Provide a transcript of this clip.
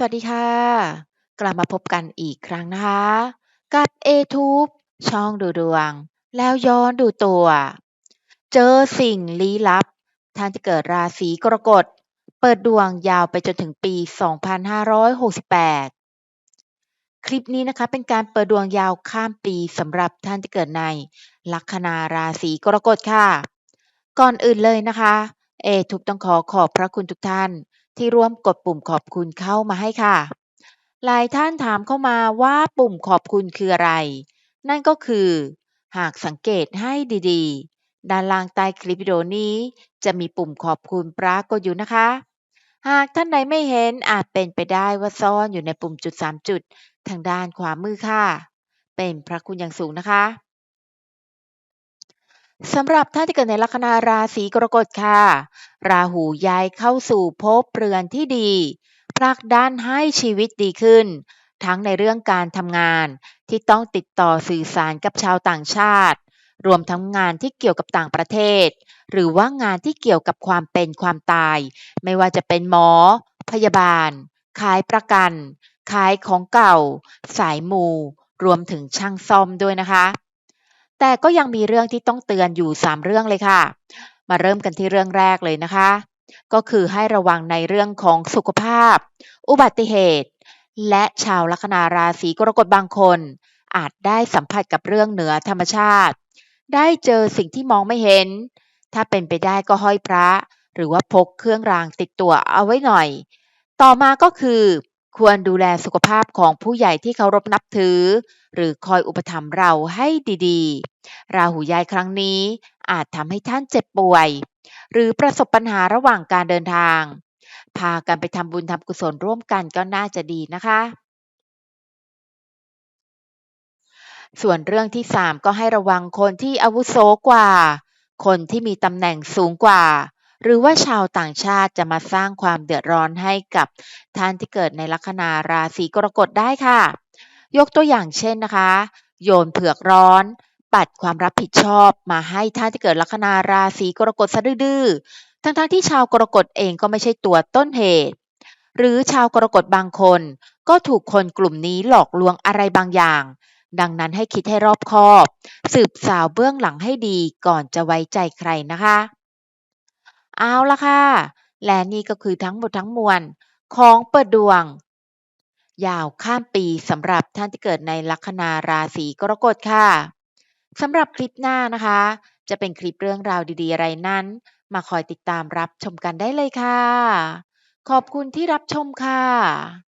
สวัสดีค่ะ กลับมาพบกันอีกครั้งนะคะ กับ A-Tube ช่องดูดวง แล้วย้อนดูตัว เจอสิ่งลี้ลับ ท่านที่เกิดราศีกรกฎ เปิดดวงยาวไปจนถึงปี 2568 คลิปนี้นะคะเป็นการเปิดดวงยาวข้ามปีสำหรับท่านที่เกิดในลัคนาราศีกรกฎค่ะ ก่อนอื่นเลยนะคะ เอทุกต้องขอขอบพระคุณทุกท่าน ที่ร่วมกดปุ่มขอบคุณเข้ามาให้ค่ะ หลายท่านถามเข้ามาว่าปุ่มขอบคุณคืออะไร นั่นก็คือ หากสังเกตให้ดีๆ ด้านล่างใต้คลิปวิดีโอนี้ จะมีปุ่มขอบคุณปรากฏอยู่นะคะ หากท่านใดไม่เห็นอาจเป็นไปได้ว่าซ่อนอยู่ในปุ่มจุด 3 จุด ทางด้านขวามือค่ะ เป็นพระคุณอย่างสูงนะคะ สำหรับท่านที่เกิดในลัคนาราศีกรกฎค่ะ ราหูย้ายเข้าสู่ภพเรือนที่ดีผลักดันให้ชีวิตดีขึ้น ทั้งในเรื่องการทำงานที่ต้องติดต่อสื่อสารกับชาวต่างชาติ รวมทั้งงานที่เกี่ยวกับต่างประเทศ หรือว่างานที่เกี่ยวกับความเป็นความตาย ไม่ว่าจะเป็นหมอ พยาบาล ขายประกัน ขายของเก่า สายมู รวมถึงช่างซ่อมด้วยนะคะ แต่ก็ยังมีเรื่องที่ต้องเตือนอยู่ 3 เรื่องเลยค่ะ มาเริ่มกันที่เรื่องแรกเลยนะคะ ก็คือให้ระวังในเรื่องของสุขภาพ อุบัติเหตุ และชาวลัคนาราศีกรกฎบางคน อาจได้สัมผัสกับเรื่องเหนือธรรมชาติ ได้เจอสิ่งที่มองไม่เห็น ถ้าเป็นไปได้ก็ห้อยพระ หรือว่าพกเครื่องรางติดตัวเอาไว้หน่อย ต่อมาก็คือ ควรดูแลสุขภาพของผู้ใหญ่ที่เคารพนับถือ หรือคอยอุปถัมภ์เราให้ดีๆ ราหูย้ายครั้งนี้อาจทำให้ท่านเจ็บป่วย หรือประสบปัญหาระหว่างการเดินทาง พากันไปทำบุญทำกุศลร่วมกันก็น่าจะดีนะคะ ส่วนเรื่องที่ 3 ก็ให้ระวังคนที่อาวุโสกว่า คนที่มีตำแหน่งสูงกว่า หรือว่าชาวต่างชาติจะมาสร้างความเดือดร้อนให้กับท่านที่เกิดในลัคนาราศีกรกฎได้ค่ะ ยกตัวอย่างเช่นนะคะ โยนเผือกร้อนปัดความรับผิดชอบมาให้ท่านที่เกิดลัคนาราศีกรกฎซะดื้อทั้งๆทที่ชาวกรกฎเองก็ไม่ใช่ตัวต้นเหตุ หรือชาวกรกฎบางคน ก็ถูกคนกลุ่มนี้หลอกลวงอะไรบางอย่าง ดังนั้นให้คิดให้รอบคอบ สืบสาวเบื้องหลังให้ดีก่อนจะไว้ใจใครนะคะ เอาละค่ะ และนี่ก็คือทั้งหมดทั้งมวลของเปิดดวง ยาวข้ามปีสำหรับท่านที่เกิดในลัคนาราศีกรกฎค่ะสำหรับคลิปหน้านะคะ จะเป็นคลิปเรื่องราวดีๆ อะไรนั้น มาคอยติดตามรับชมกันได้เลยค่ะ ขอบคุณที่รับชมค่ะ